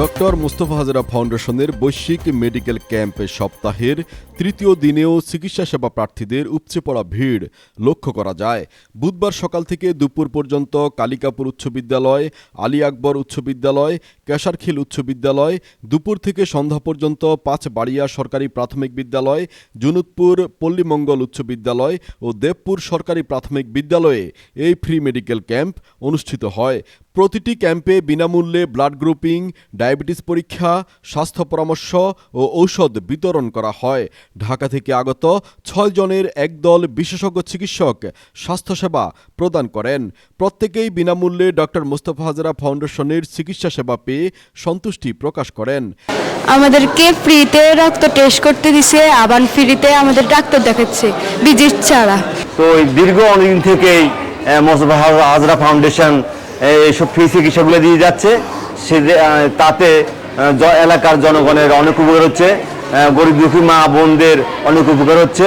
Doctor Mustafa Hazra ফাউন্ডেশনের বৈশ্বিক medical camp সপ্তাহের তৃতীয় দিনেও চিকিৎসা সেবা প্রার্থীদের উপচে পড়া ভিড় লক্ষ্য করা যায়। বুধবার সকাল থেকে দুপুর পর্যন্ত কালিকাপুর উচ্চ বিদ্যালয়, আলী আকবর উচ্চ বিদ্যালয়, কেশারখিল উচ্চ বিদ্যালয়, দুপুর থেকে সন্ধ্যা পর্যন্ত পাঁচ বাড়িয়া সরকারি প্রাথমিক বিদ্যালয়, জুনুদপুর পল্লীমঙ্গল উচ্চ বিদ্যালয় ও দেবপুর সরকারি প্রাথমিক বিদ্যালয়ে এই ফ্রি মেডিকেল ক্যাম্প অনুষ্ঠিত হয়। প্রতিটি ক্যাম্পে বিনামূল্যে ব্লাড গ্রুপিং ডায়াবেটিস পরীক্ষা স্বাস্থ্য পরামর্শ ও ঔষধ বিতরণ করা হয়। ঢাকা থেকে আগত ছয় জনের একদল বিশেষজ্ঞ চিকিৎসক স্বাস্থ্যসেবা প্রদান করেন। প্রত্যেকেই বিনামূল্যে ডক্টর মোস্তফা হাজরা ফাউন্ডেশনের চিকিৎসা সেবা পেয়ে সন্তুষ্টি প্রকাশ করেন। আমাদেরকে ফ্রিতে রক্ত টেস্ট করতে দিছে আবার ফ্রিতে আমাদের ডাক্তার দেখাচ্ছে বিজির ছাড়া। তো এই দীর্ঘ অনেকদিন থেকেই মোস্তফা হাজরা ফাউন্ডেশন এইসব ফ্রি চিকিৎসাগুলো দিয়ে যাচ্ছে। সে তাতে এলাকার জনগণের অনেক উপকার হচ্ছে গরিব দুঃখী মা বোনদের অনেক উপকার হচ্ছে।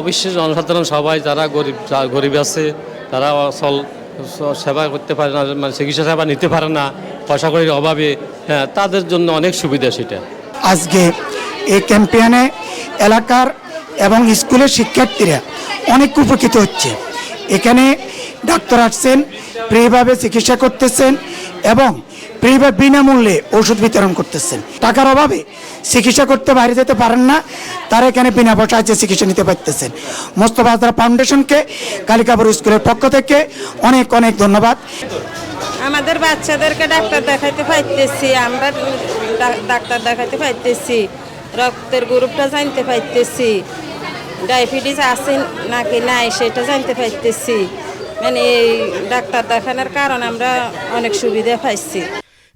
অবশ্যই জনসাধারণ সবাই যারা গরিব গরিব আছে তারা অসল সেবা করতে পারে না মানে চিকিৎসা সেবা নিতে পারে না পয়সা কড়ির অভাবে হ্যাঁ তাদের জন্য অনেক সুবিধা সেটা। আজকে এই ক্যাম্পেইনে এলাকার এবং স্কুলের শিক্ষার্থীরা অনেক উপকৃত হচ্ছে। এখানে ডাক্তার আসছেন, ফ্রিভাবে চিকিৎসা করতেছেন এবং ফ্রিভাবে বিনামূল্যে ওষুধ বিতরণ করতেছেন। টাকার অভাবে চিকিৎসা করতে বাইরে যেতে পারেন না, তারা এখানে বিনা পয়সায় চিকিৎসা নিতে পারতেছেন। মোস্তফা হাজরা ফাউন্ডেশনকে, কালিকাপুর স্কুলের পক্ষ থেকে অনেক অনেক ধন্যবাদ। আমাদের বাচ্চাদেরকে ডাক্তার দেখাইতে পাইতেছি, আমরা ডাক্তার দেখাইতে পাইতেছি, রক্তের গ্রুপটা জানতে পাইতেছি। ডায়াবেটিস আছে নাকি নাই সেটা জানতে পাইতেছি মানে এই ডাক্তার দেখানোর কারণ আমরা অনেক সুবিধা পাইছি।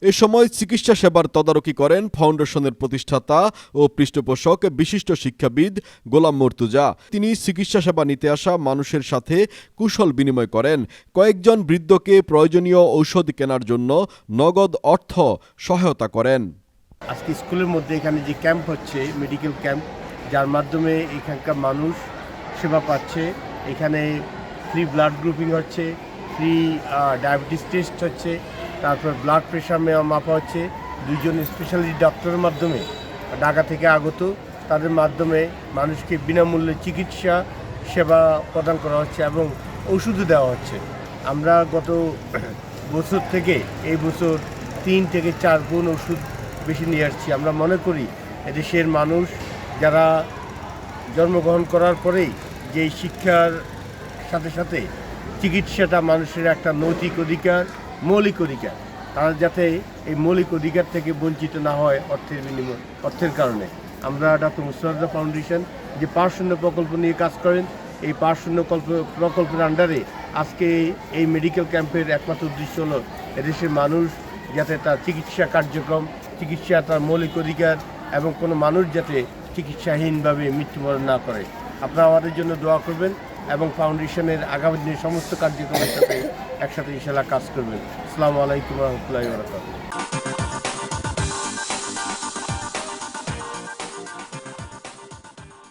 এ সময় চিকিৎসা সেবার তদারকি করেন ফাউন্ডেশনের প্রতিষ্ঠাতা ও পৃষ্ঠপোষক বিশিষ্ট শিক্ষাবিদ গোলাম মর্তুজা। তিনি চিকিৎসা সেবা নিতে আসা মানুষের সাথে কুশল বিনিময় করেন। কয়েকজন বৃদ্ধকে প্রয়োজনীয় ঔষধ কেনার জন্য নগদ অর্থ সহায়তা করেন। আজকে স্কুলের মধ্যে এখানে যে ক্যাম্প হচ্ছে মেডিকেল ক্যাম্প যার মাধ্যমে এখানকার মানুষ সেবা পাচ্ছে। এখানে ফ্রি ব্লাড গ্রুপিং হচ্ছে ফ্রি ডায়াবেটিস টেস্ট হচ্ছে, তারপর ব্লাড প্রেশার মাপা হচ্ছে। দুজন স্পেশালিস্ট ডক্টরের মাধ্যমে ঢাকা থেকে আগত। তাদের মাধ্যমে মানুষকে বিনামূল্যে চিকিৎসা, সেবা প্রদান করা হচ্ছে এবং ওষুধও দেওয়া হচ্ছে। আমরা গত বছর থেকে, এই বছর তিন থেকে চার গুণ ওষুধ বেশি নিয়ে আসছি। আমরা মনে করি এদেশের মানুষ যারা জন্মগ্রহণ করার পরেই যে শিক্ষার সাথে সাথে চিকিৎসাটা মানুষের একটা নৈতিক অধিকার, মৌলিক অধিকার। তারা যাতে এই মৌলিক অধিকার থেকে বঞ্চিত না হয় অর্থের বিনিময়, অর্থের কারণে। আমরা ডক্টর মুস্তফা ফাউন্ডেশন যে পাঁচশূন্য প্রকল্প নিয়ে কাজ করেন, এই কল্প প্রকল্পের আন্ডারে আজকে এই মেডিকেল ক্যাম্পের একমাত্র উদ্দেশ্য হলো এদেশের মানুষ যাতে তার চিকিৎসা কার্যক্রম, চিকিৎসা তার মৌলিক অধিকার এবং কোনো মানুষ যাতে চিকিৎসাহীনভাবে মৃত্যুবরণ না করে। আপনারা আমাদের জন্য দোয়া করবেন এবং ফাউন্ডেশনের আগামী দিনের সমস্ত কার্যক্রমের সাথে একসাথে ইনশাল্লাহ কাজ করবেন। আসসালামু আলাইকুম রহমতুল্লাহ বরকাত